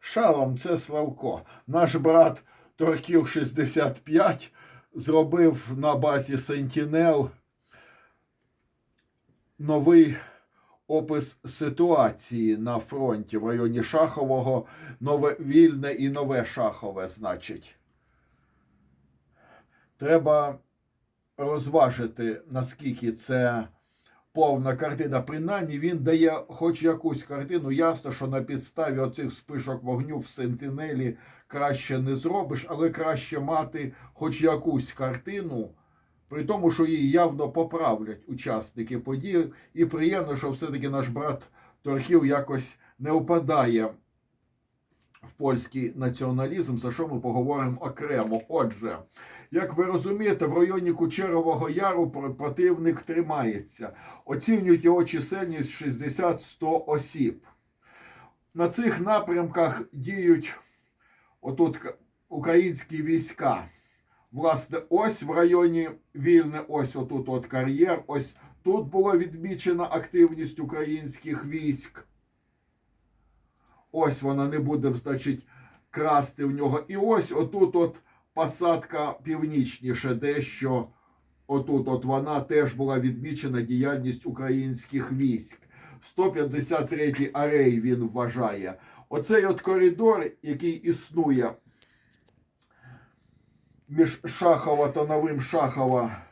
Шалом, це Славко. Наш брат Торків 65 зробив на базі Sentinel новий опис ситуації на фронті в районі Шахового, нове вільне і нове Шахове, значить. Треба розважити, наскільки це повна картина. Принаймні, він дає хоч якусь картину. Ясно, що на підставі оцих спишок вогню в Сентинелі краще не зробиш, але краще мати хоч якусь картину. При тому, що її явно поправлять учасники подій, і приємно, що все-таки наш брат Торхів якось не впадає в польський націоналізм, за що ми поговоримо окремо. Отже, як ви розумієте, в районі Кучерового Яру противник тримається. Оцінюють його чисельність 60-100 осіб. На цих напрямках діють отут українські війська. Власне, ось в районі Вільне, ось отут от кар'єр, ось тут була відмічена активність українських військ. Ось вона не буде, значить, красти в нього. І ось отут от посадка північніше, дещо отут от вона теж була відмічена діяльність українських військ. 153-й арей він вважає. Оцей от коридор, який існує між Шахова та Новим Шахова.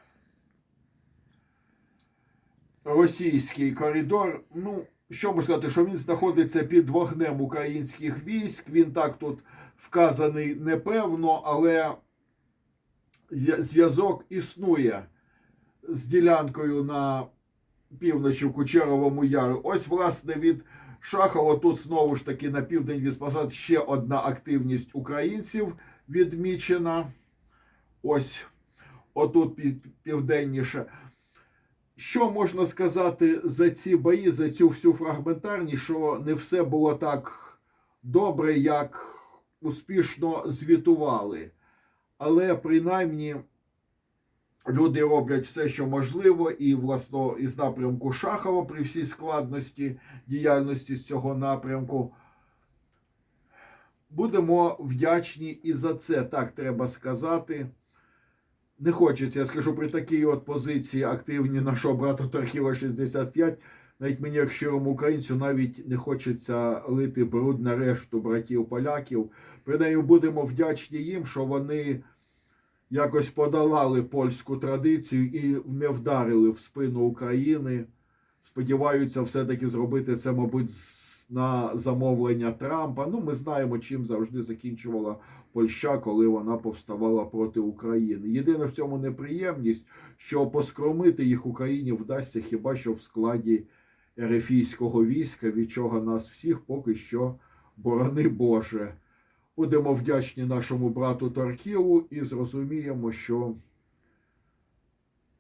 Російський коридор. Ну, що можна сказати, що він знаходиться під вогнем українських військ. Він так тут вказаний непевно, але зв'язок існує з ділянкою на півночі в Кучеровому Яру. Ось, власне, від Шахова тут знову ж таки на південь від Спасад ще одна активність українців відмічена. Ось отут південніше. Що можна сказати за ці бої, за цю всю фрагментарність, що не все було так добре, як успішно звітували. Але принаймні люди роблять все, що можливо, і власно із напрямку Шахова при всій складності діяльності з цього напрямку. Будемо вдячні і за це, так треба сказати. Не хочеться, я скажу, при такій от позиції активні нашого брата Торхіва 65, навіть мені, як щирому українцю, навіть не хочеться лити бруд на решту братів поляків. Принаймні будемо вдячні їм, що вони якось подолали польську традицію і не вдарили в спину України. Сподіваються все-таки зробити це, мабуть, з- на замовлення Трампа. Ну, ми знаємо, чим завжди закінчувала Польща, коли вона повставала проти України. Єдине в цьому неприємність, що поскромити їх Україні вдасться хіба що в складі ерефійського війська, від чого нас всіх поки що борони Боже. Будемо вдячні нашому брату Торкілу і зрозуміємо, що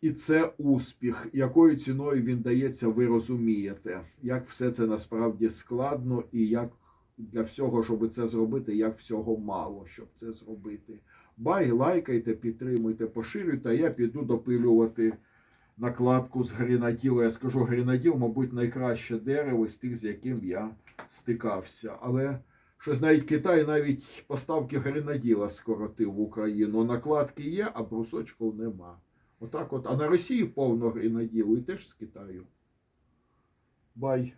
і це успіх, якою ціною він дається, ви розумієте, як все це насправді складно, і як для всього, щоб це зробити, як всього мало, щоб це зробити. Бай, лайкайте, підтримуйте, поширюйте, а я піду допилювати накладку з гренаділа. Я скажу, гренаділ, мабуть, найкраще дерево з тих, з яким я стикався. Але щось навіть Китай навіть поставки гренаділа скоротив в Україну. Накладки є, а брусочків нема. Отак от. А на Росію повно гренаділу і теж з Китаю. Бай.